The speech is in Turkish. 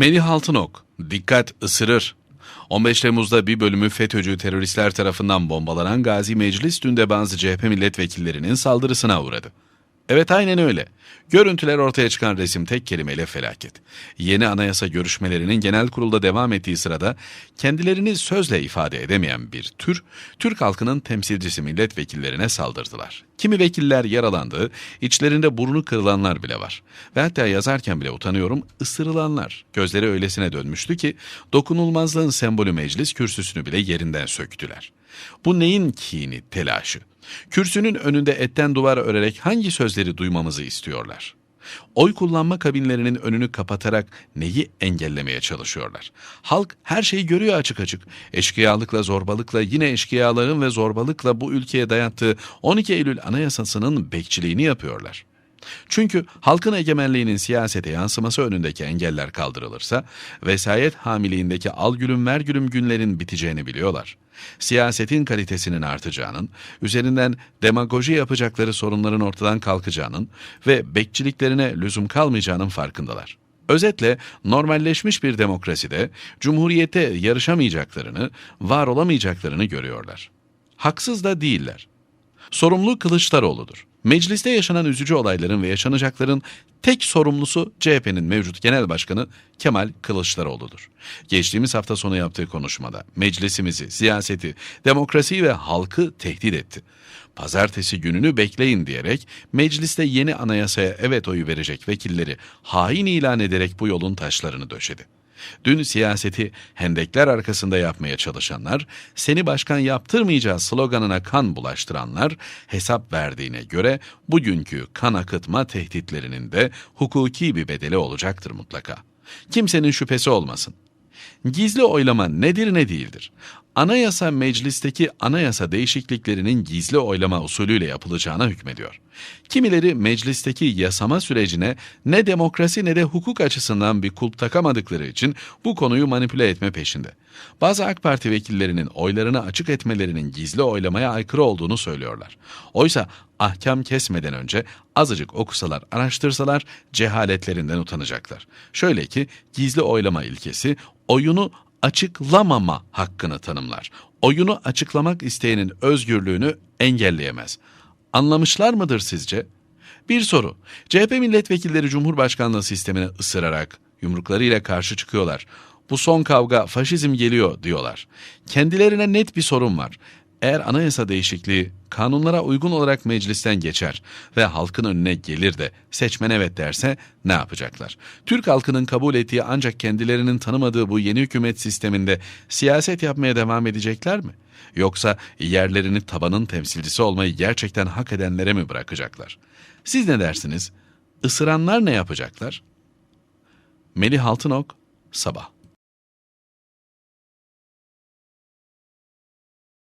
Melih Altınok, dikkat ısırır. 15 Temmuz'da bir bölümü FETÖ'cü teröristler tarafından bombalanan Gazi Meclis dün de bazı CHP milletvekillerinin saldırısına uğradı. Evet aynen öyle. Görüntüler ortaya çıkan resim tek kelimeyle felaket. Yeni anayasa görüşmelerinin genel kurulda devam ettiği sırada kendilerini sözle ifade edemeyen bir tür, Türk halkının temsilcisi milletvekillerine saldırdılar. Kimi vekiller yaralandı, içlerinde burnu kırılanlar bile var. Ve hatta yazarken bile utanıyorum, ısırılanlar. Gözleri öylesine dönmüştü ki dokunulmazlığın sembolü meclis kürsüsünü bile yerinden söktüler. Bu neyin kini, telaşı? Kürsünün önünde etten duvar örerek hangi sözleri duymamızı istiyorlar? Oy kullanma kabinlerinin önünü kapatarak neyi engellemeye çalışıyorlar? Halk her şeyi görüyor açık açık. Eşkıyalıkla, zorbalıkla, yine eşkıyalığın ve zorbalıkla bu ülkeye dayattığı 12 Eylül Anayasası'nın bekçiliğini yapıyorlar. Çünkü halkın egemenliğinin siyasete yansıması önündeki engeller kaldırılırsa, vesayet hamiliğindeki al gülüm ver gülüm günlerin biteceğini biliyorlar. Siyasetin kalitesinin artacağının, üzerinden demagoji yapacakları sorunların ortadan kalkacağının ve bekçiliklerine lüzum kalmayacağının farkındalar. Özetle normalleşmiş bir demokraside cumhuriyete yarışamayacaklarını, var olamayacaklarını görüyorlar. Haksız da değiller. Sorumlu Kılıçdaroğlu'dur. Mecliste yaşanan üzücü olayların ve yaşanacakların tek sorumlusu CHP'nin mevcut genel başkanı Kemal Kılıçdaroğlu'dur. Geçtiğimiz hafta sonu yaptığı konuşmada meclisimizi, siyaseti, demokrasiyi ve halkı tehdit etti. Pazartesi gününü bekleyin diyerek mecliste yeni anayasaya evet oyu verecek vekilleri hain ilan ederek bu yolun taşlarını döşedi. Dün siyaseti hendekler arkasında yapmaya çalışanlar, seni başkan yaptırmayacağız sloganına kan bulaştıranlar hesap verdiğine göre bugünkü kan akıtma tehditlerinin de hukuki bir bedeli olacaktır mutlaka. Kimsenin şüphesi olmasın. Gizli oylama nedir ne değildir? Anayasa meclisteki anayasa değişikliklerinin gizli oylama usulüyle yapılacağına hükmediyor. Kimileri meclisteki yasama sürecine ne demokrasi ne de hukuk açısından bir kulp takamadıkları için bu konuyu manipüle etme peşinde. Bazı AK Parti vekillerinin oylarını açık etmelerinin gizli oylamaya aykırı olduğunu söylüyorlar. Oysa ahkam kesmeden önce azıcık okusalar, araştırsalar cehaletlerinden utanacaklar. Şöyle ki gizli oylama ilkesi oyunu açıklamama hakkını tanımlar. Oyunu açıklamak isteyenin özgürlüğünü engelleyemez. Anlamışlar mıdır sizce? Bir soru. CHP milletvekilleri Cumhurbaşkanlığı sistemine ısırarak yumruklarıyla karşı çıkıyorlar. Bu son kavga faşizm geliyor diyorlar. Kendilerine net bir sorun var. Eğer anayasa değişikliği kanunlara uygun olarak meclisten geçer ve halkın önüne gelir de seçmen evet derse ne yapacaklar? Türk halkının kabul ettiği ancak kendilerinin tanımadığı bu yeni hükümet sisteminde siyaset yapmaya devam edecekler mi? Yoksa yerlerini tabanın temsilcisi olmayı gerçekten hak edenlere mi bırakacaklar? Siz ne dersiniz? Isıranlar ne yapacaklar? Melih Altınok, Sabah